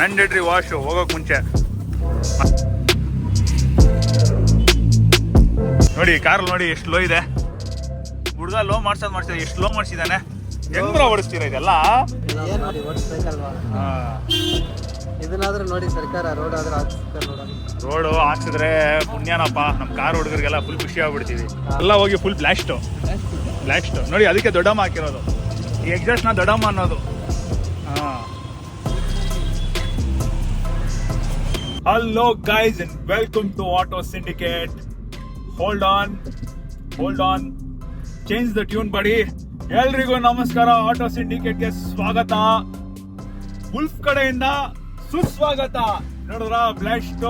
Mandatory wash ಹೋಗೋಕೆ ಮುಂಚೆ. ನೋಡಿ ಕಾರ್ ನೋಡಿ ಎಷ್ಟು ಲೋ ಇದೆ. ಹುಡುಗ ಲೋ ಮಾಡ್ಸೋದು ಮಾಡ್ಸಿದ ಎಷ್ಟು ಲೋ ಮಾಡಿಸಿದಾನೆ. ಹೆಂಗ್ರ ಓಡಿಸ್ತೀರ ಇದೆಲ್ಲ? ಏನ್ ನೋಡಿ ಓಡಿಸ್ಬೇಕಲ್ವಾ? ಹಾ. ಇದನ್ನಾದ್ರೂ ನೋಡಿ ಸರ್ಕಾರ ರೋಡ್ ಆದ್ರೆ ಹಾಕ್ಸ್ತಾರೆ ನೋಡೋಣ ರೋಡು ಹಾಕ್ಸಿದ್ರೆ ಪುಣ್ಯನಪ್ಪ. ನಮ್ಮ ಕಾರ್ ಹುಡುಗರಿಗೆಲ್ಲ ಫುಲ್ ಖುಷಿ ಆಗ್ಬಿಡ್ತೀವಿ. ಎಲ್ಲ ಹೋಗಿ ಫುಲ್ ಬ್ಲಾಸ್ಟು ಬ್ಲಾಸ್ಟ್ ನೋಡಿ ಅದಕ್ಕೆ ದೊಡ್ಡಮ್ಮ ಹಾಕಿರೋದು. ಈ ನ ದೊಡ್ಡಮ್ಮ ಅನ್ನೋದು. Hello guys and welcome to auto syndicate hold on hold on change the tune buddy ಎಲ್ರಿಗೂ ನಮಸ್ಕಾರ. ಆಟೋ ಸಿಂಡಿಕೇಟ್ಗೆ ಸ್ವಾಗತ. ಉಲ್ಫ್ ಕಡೆಯಿಂದ ಸುಸ್ವಾಗತ. ನೋಡಿದ್ರ? ಬ್ಲಾಸ್ಟ್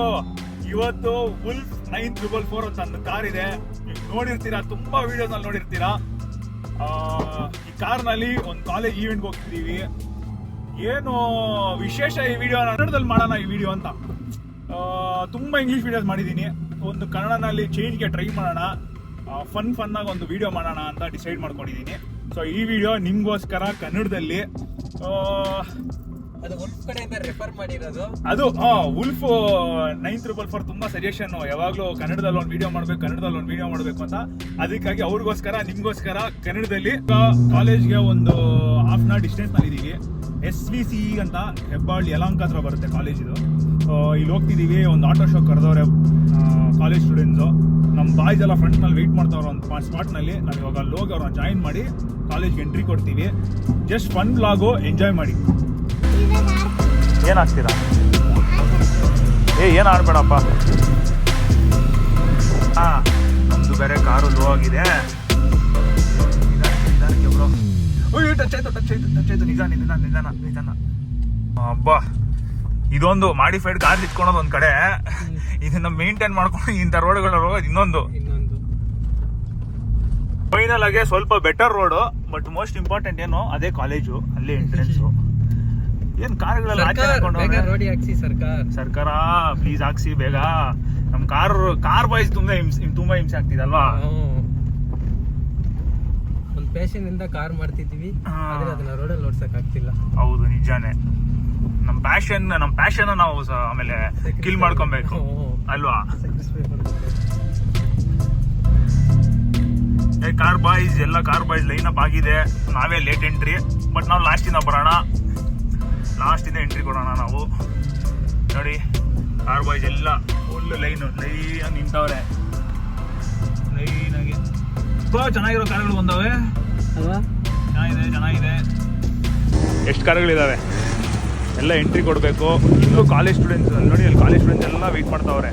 ಇವತ್ತು ಉಲ್ಫ್ ನೈನ್ ತ್ರಿಬಲ್ ಫೋರ್ ಅಂತ ಒಂದು ಕಾರ್ ಇದೆ ನೀವು ನೋಡಿರ್ತೀರಾ? ತುಂಬಾ ವಿಡಿಯೋಸ್ನಲ್ಲಿ ನೋಡಿರ್ತೀರಾ? ಈ ಕಾರ್ನಲ್ಲಿ ಒಂದು ಕಾಲೇಜ್ ಈವೆಂಟ್ಗೆ ಹೋಗ್ತಿದ್ದೀವಿ. ಏನು ವಿಶೇಷ ಈ ವಿಡಿಯೋ ಕನ್ನಡದಲ್ಲಿ ಮಾಡೋಣ ಈ ವಿಡಿಯೋ ಅಂತ. ತುಂಬಾ ಇಂಗ್ಲೀಷ್ ವೀಡಿಯೋಸ್ ಮಾಡಿದ್ದೀನಿ. ಒಂದು ಕನ್ನಡನಲ್ಲಿ ಚೇಂಜ್ಗೆ ಟ್ರೈ ಮಾಡೋಣ. ಫನ್ ಫನ್ನಾಗಿ ಒಂದು ವೀಡಿಯೋ ಮಾಡೋಣ ಅಂತ ಡಿಸೈಡ್ ಮಾಡ್ಕೊಂಡಿದ್ದೀನಿ. ಸೊ ಈ ವಿಡಿಯೋ ನಿಮಗೋಸ್ಕರ ಕನ್ನಡದಲ್ಲಿ ಅದು ಉಲ್ಫ್ ಕಡೆಯಿಂದ ರೆಫರ್ ಮಾಡಿರೋದು. ಅದು ಉಲ್ಫ್ ನೈನ್ ತ್ರಿಬಲ್ ಫೋರ್ ತುಂಬಾ ಸಜೆಷನ್ ಯಾವಾಗಲೂ ಕನ್ನಡದಲ್ಲಿ ಒಂದು ವಿಡಿಯೋ ಮಾಡ್ಬೇಕು ಕನ್ನಡದಲ್ಲಿ ಒಂದು ವಿಡಿಯೋ ಮಾಡ್ಬೇಕು ಅಂತ. ಅದಕ್ಕಾಗಿ ಅವ್ರಿಗೋಸ್ಕರ ನಿಮಗೋಸ್ಕರ ಕನ್ನಡದಲ್ಲಿ ಕಾಲೇಜ್ಗೆ ಒಂದು ಹಾಫ್ ಅನ್ ಅವರ್ ಡಿಸ್ಟೆನ್ಸ್ ನಲ್ಲಿದ್ದೀವಿ. ಎಸ್ ವಿ ಸಿ ಅಂತ ಹೆಬ್ಬಾಳ್ ಯಲಾಂಕ ಹತ್ರ ಬರುತ್ತೆ ಕಾಲೇಜ್ ಆ, ಇಲ್ಲಿ ಹೋಗ್ತಿದ್ದೀವಿ ಒಂದು ಆಟೋ ಶೋ ಕರೆದವ್ರೆ ಕಾಲೇಜ್ ಸ್ಟೂಡೆಂಟ್ಸು ನಮ್ಮ ಬಾಯ್ಸ್ ಎಲ್ಲ ಫ್ರಂಟ್ನಲ್ಲಿ ವೆಯ್ಟ್ ಮಾಡ್ತಾವ್ರೆ ಒಂದು ಸ್ಪಾಟ್ನಲ್ಲಿ ನಾವು ಇವಾಗ ಅಲ್ಲಿ ಹೋಗಿ ಅವ್ರನ್ನ ಜಾಯಿನ್ ಮಾಡಿ ಕಾಲೇಜ್ಗೆ ಎಂಟ್ರಿ ಕೊಡ್ತೀವಿ. ಜಸ್ಟ್ ಫನ್ ಬ್ಲಾಗು ಎಂಜಾಯ್ ಮಾಡಿ. ಏನಾಗ್ತೀರಾ? ಏ ಏನು ಆಡ್ಬೇಡಪ್ಪ? ಹಾಂ ನಮ್ಮದು ಬೇರೆ ಕಾರು ಲೋ ಆಗಿದೆ. ಟಚ್ ಆಯ್ತು ಟಚ್ ಆಯ್ತು ಟಚ್ ಆಯ್ತು. ನಿಧಾನ ನಿಧಾನ ನಿಧಾನ ನಿಧಾನ. ಅಬ್ಬಾ. ಇದೊಂದು ಮಾಡಿಫೈಡ್ ಕಾರ್ ಇಟ್ಕೊಳೋದು ಒಂದ್ ಕಡೆ. ಇದನ್ನ ಮೇಂಟೈನ್ ಮಾಡ್ಕೊಂಡು ಇಂಥ ರೋಡ್ಗಳ ಹೋಗೋದು ಇನ್ನೊಂದು. ಇನ್ನೊಂದು. ಫೈನಲ್ ಆಗಿ ಸ್ವಲ್ಪ better road but most important ಏನು ಅದೇ ಕಾಲೇಜು ಅಲ್ಲೇ ಎಂಟ್ರೆನ್ಸ್ ಏನ್ ಕಾರ್ಗಳೆಲ್ಲ ಸರ್ಕಾರ ಸರ್ಕಾರ. ಸರ್ಕಾರ ಪ್ಲೀಸ್ ಹಾಕ್ಸಿ ಬೇಗ. ನಮ್ ಕಾರ್ ಕಾರ್ ಬಾಯ್ಸ್ ತುಂಬಾ ಹಿಂಸೆ ತುಂಬಾ ಹಿಂಸೆ ಆಗ್ತಿದಲ್ವಾ? ಒಂದು ಪೇಷನ್ ಇಂದ ಕಾರ್ ಮಾಡ್ತಿದ್ವಿ ಆದ್ರೆ ಅದನ್ನ ರೋಡಲ್ಲಿ ಓಡ್ಸಕ್ ಆಗ್ತಿಲ್ಲ. ಹೌದು ನಿಜಾನೇ. ನಮ್ ಪ್ಯಾಷನ್ ನಮ್ಮ ಪ್ಯಾಷನ್ ನಾವು ಆಮೇಲೆ ಕಿಲ್ ಮಾಡ್ಕೊಬೇಕು. ಅಲ್ವಾ? ಏ ಕಾರ್ ಬಾಯ್ಸ್ ಎಲ್ಲ ಕಾರ್ ಬಾಯ್ಸ್ ಲೈನ್ ಅಪ್ ಆಗಿದೆ. ನಾವೇ ಲೇಟ್ ಎಂಟ್ರಿ ಬಟ್ ನಾವು ಲಾಸ್ಟ್ ಇಂದ ಬರೋಣ. ಲಾಸ್ಟ್ ಇಂದ ಎಂಟ್ರಿ ಕೊಡೋಣ ನಾವು. ನೋಡಿ ಕಾರ್ ಬಾಯ್ಸ್ ಎಲ್ಲ ಫುಲ್ ಲೈನ್ ಲೈನ್ ನಿಂತವ್ರೆ. ಲೈನಾಗಿ ಆಗಿ ತುಂಬಾ ಚೆನ್ನಾಗಿರೋ ಕಾರ್ಗಳು ಬಂದವೆ. ಅಲ್ವಾ ಚೆನ್ನಾಗಿದೆ ಚೆನ್ನಾಗಿದೆ. ಎಷ್ಟು ಕಾರ್ಗಳಿದಾವೆ ಎಲ್ಲ ಎಂಟ್ರಿ ಕೊಡಬೇಕು. ಇನ್ನೂ ಕಾಲೇಜ್ ಸ್ಟೂಡೆಂಟ್ಸ್ ಅಲ್ಲಿ ನೋಡಿ, ಅಲ್ಲಿ ಕಾಲೇಜ್ ಸ್ಟೂಡೆಂಟ್ಸ್ ಎಲ್ಲ ವೆಯ್ಟ್ ಮಾಡ್ತಾವ್ರೆ.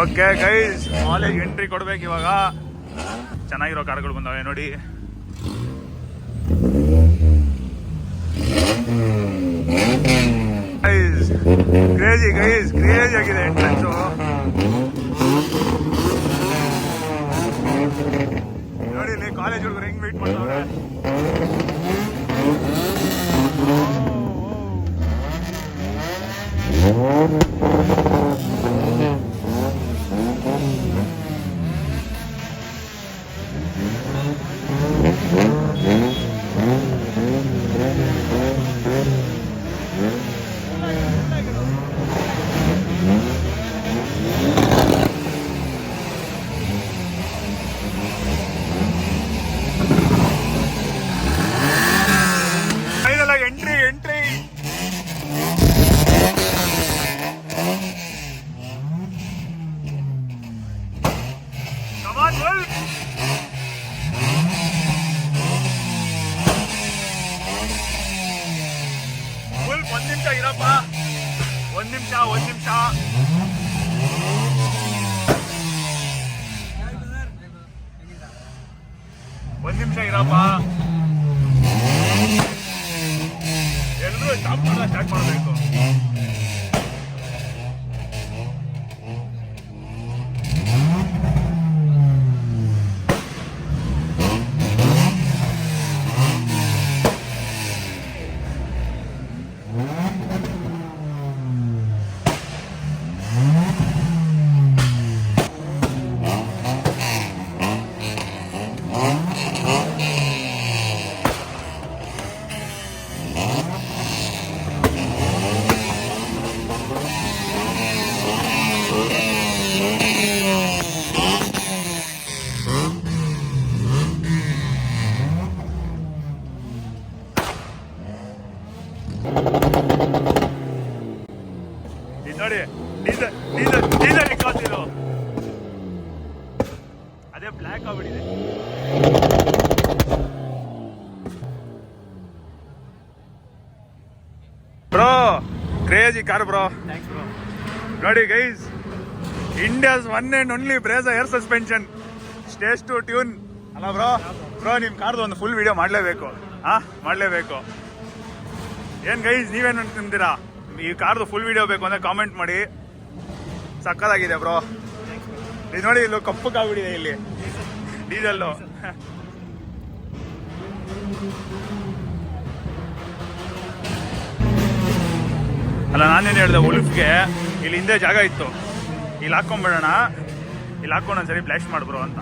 ಓಕೆ ಗೈಸ್ ಕಾಲೇಜ್ ಎಂಟ್ರಿ ಕೊಡ್ಬೇಕು ಇವಾಗ. ಚೆನ್ನಾಗಿರೋ ಕಾರ್ಗಳು ಬಂದಾವೆ, ನೋಡಿ. ಗೈಸ್ ಕ್ರೇಜಿ ಗೈಸ್ ಕ್ರೇಜಿ ಆಗಿದೆ ಎಂಟ್ರೆನ್ಸು ನೋಡಿ ಇಲ್ಲಿ ಕಾಲೇಜ್ ಹುಡುಗರು ಹೆಂಗ್ ವೆಯ್ಟ್ ಮಾಡ್ತಾವ್ರೆ ಫೈನಲ್ ಆಗಿ entry entry come on well full ಒಂದ್ ನಿಮಿಷ ಇರಪ್ಪ ಒಂದ್ ನಿಮಿಷ ಒಂದ್ ನಿಮಿಷ ಒಂದ್ ನಿಮಿಷ ಇರಪ್ಪ ಸ್ಟಾರ್ಟ್ ಮಾಡಬೇಕು ಕ್ರೇಜಿ ಕಾರ್ ಬ್ರೋ ನೋಡಿ guys India's one and only brace air suspension stage two tune ಅಲ್ಲ ಬ್ರೋ ಬ್ರೋ ನಿಮ್ ಕಾರ್ದು ಒಂದು ಫುಲ್ ವಿಡಿಯೋ ಮಾಡಲೇಬೇಕು. ಹಾ? ಮಾಡಲೇಬೇಕು. ಏನ್ ಗೈಸ್ ನೀವೇನು ಅಂತೀರಾ? ಈ ಕಾರ್ದು ಫುಲ್ ವಿಡಿಯೋ ಬೇಕು ಅಂದ್ರೆ ಕಾಮೆಂಟ್ ಮಾಡಿ. ಸಕ್ಕತ್ತಾಗಿದೆ ಬ್ರೋ ಇದು ನೋಡಿ ಇಲ್ಲೂ ಕಪ್ಪಕ್ಕಾಗ್ಬಿಟ್ಟಿದೆ ಇಲ್ಲಿ. ಡೀಸೆಲ್ಲು ಅಲ್ಲ, ನಾನೇನು ಹೇಳಿದೆ, ಉಲ್ಫ್ಗೆ ಇಲ್ಲಿ ಹಿಂದೆ ಜಾಗ ಇತ್ತು. ಇಲ್ಲಿ ಹಾಕೊಂಡ್ಬಿಡೋಣ ಇಲ್ಲಿ ಹಾಕೊಂಡು ಒಂದ್ಸರಿ ಬ್ಲಾಶ್ ಮಾಡ್ಬರು ಅಂತ.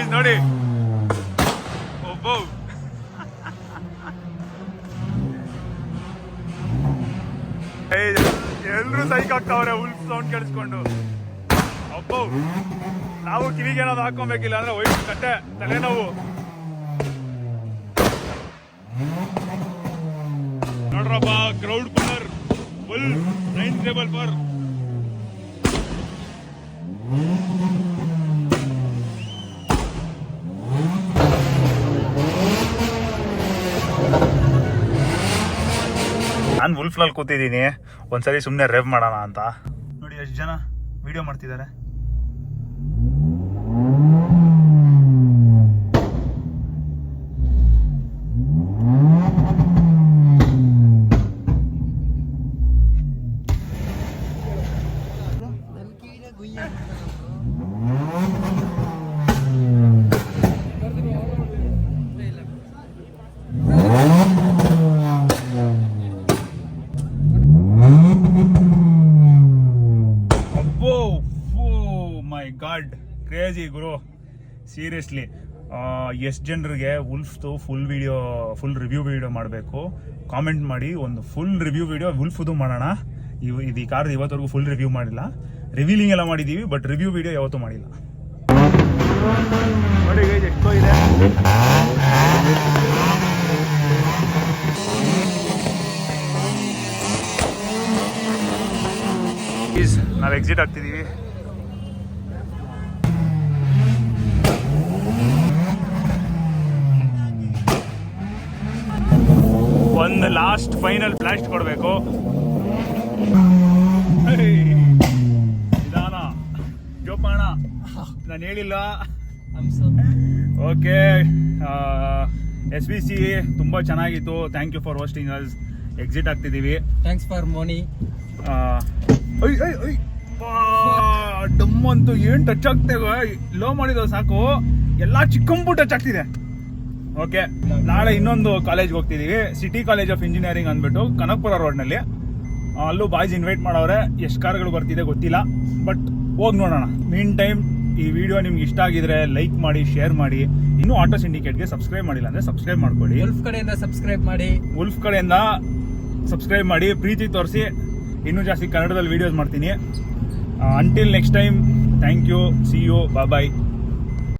ನೋಡಿ. ಒಬ್ಬ ಎಲ್ರು ಸೈಕ್ ಆಗ್ತಾವ್ರೆ ಉಲ್ಫ್ ಸೌಂಡ್ ಕೇಳಿಸ್ಕೊಂಡು. ನಾವು ಕಿವಿಗೆ ಏನಾದ್ರು ಹಾಕೊಬೇಕಿಲ್ಲ ಅಂದ್ರೆ ವೈಟ್ ಕಟ್ಟೆ, ತಲೆನೋವು. ನೋಡ್ರಪ್ಪ crowd puller full nine table for ನಾನು ವುಲ್ಫ್ನಲ್ಲಿ ಕೂತಿದ್ದೀನಿ. ಒಂದ್ಸರಿ ಸುಮ್ಮನೆ ರೇವ್ ಮಾಡೋಣ ಅಂತ. ನೋಡಿ, ಎಷ್ಟು ಜನ ವಿಡಿಯೋ ಮಾಡ್ತಿದ್ದಾರೆ. mm -hmm. ಕ್ರೇಜಿ ಗುರು. ಸೀರಿಯಸ್ಲಿ ಎಷ್ಟು ಜನರಿಗೆ ಉಲ್ಫ್ದು full video full review video ಮಾಡಬೇಕು? ಕಾಮೆಂಟ್ ಮಾಡಿ, ಒಂದು ಫುಲ್ ರಿವ್ಯೂ ವಿಡಿಯೋ ಉಲ್ಫ್ದು ಮಾಡೋಣ. ಇವ್, ಇದು ಈ ಕಾರ್ದು ಇವತ್ತವರೆಗೂ ಫುಲ್ ರಿವ್ಯೂ ಮಾಡಿಲ್ಲ. ರಿವೀಲಿಂಗ್ ಎಲ್ಲ ಮಾಡಿದ್ದೀವಿ ಬಟ್ ರಿವ್ಯೂ ವಿಡಿಯೋ ಯಾವತ್ತೂ ಮಾಡಿಲ್ಲ. ಇದೆ. ನಾವು ಎಕ್ಸಿಟ್ ಆಗ್ತಿದ್ದೀವಿ ಒಂದು ಲಾಸ್ಟ್ ಫೈನಲ್ ಬ್ಲಾಸ್ಟ್ ಕೊಡಬೇಕು. ನಿಧಾನ. ಜೋಪಾಣ ನಾನು ಹೇಳಿಲ್ಲ. ಓಕೆ ಎಸ್ ಬಿ ಸಿ ತುಂಬ ಚೆನ್ನಾಗಿತ್ತು. Thank you for wasting us exit ಆಗ್ತಿದ್ದೀವಿ thanks for ಮೋನಿ ಡಮ್ ಅಂತೂ ಏನ್ ಟಚ್ ಆಗ್ತೇವೆ ಲೋ ಮಾಡಿದ ಸಾಕು. ಎಲ್ಲ ಚಿಕ್ಕಂಬು ಟಚ್ ಆಗ್ತಿದೆ. ಓಕೆ ನಾಳೆ ಇನ್ನೊಂದು ಕಾಲೇಜ್ಗೆ ಹೋಗ್ತಿದೀವಿ. ಸಿಟಿ ಕಾಲೇಜ್ ಆಫ್ ಇಂಜಿನಿಯರಿಂಗ್ ಅಂದ್ಬಿಟ್ಟು ಕನಕಪುರ ರೋಡ್ನಲ್ಲಿ ಅಲ್ಲೂ ಬಾಯ್ಸ್ ಇನ್ವೈಟ್ ಮಾಡೋರೆ ಎಷ್ಟು ಕಾರ್ಗಳು ಬರ್ತಿದೆ ಗೊತ್ತಿಲ್ಲ. ಬಟ್ ಹೋಗಿ ನೋಡೋಣ. ಮೀನ್ ಟೈಮ್ ಈ ವಿಡಿಯೋ ನಿಮ್ಗೆ ಇಷ್ಟ ಆಗಿದ್ರೆ ಲೈಕ್ ಮಾಡಿ ಶೇರ್ ಮಾಡಿ. ಇನ್ನೂ ಆಟೋ ಸಿಂಡಿಕೇಟ್ಗೆ ಸಬ್ಸ್ಕ್ರೈಬ್ ಮಾಡಿಲ್ಲ ಅಂದ್ರೆ ಸಬ್ಸ್ಕ್ರೈಬ್ ಮಾಡ್ಕೊಳ್ಳಿ. ಉಲ್ಫ್ ಕಡೆಯಿಂದ ಸಬ್ಸ್ಕ್ರೈಬ್ ಮಾಡಿ. ಉಲ್ಫ್ ಕಡೆಯಿಂದ ಸಬ್ಸ್ಕ್ರೈಬ್ ಮಾಡಿ. ಪ್ರೀತಿ ತೋರಿಸಿ. ಇನ್ನೂ ಜಾಸ್ತಿ ಕನ್ನಡದಲ್ಲಿ ವೀಡಿಯೋಸ್ ಮಾಡ್ತೀನಿ. Until next time thank you see you bye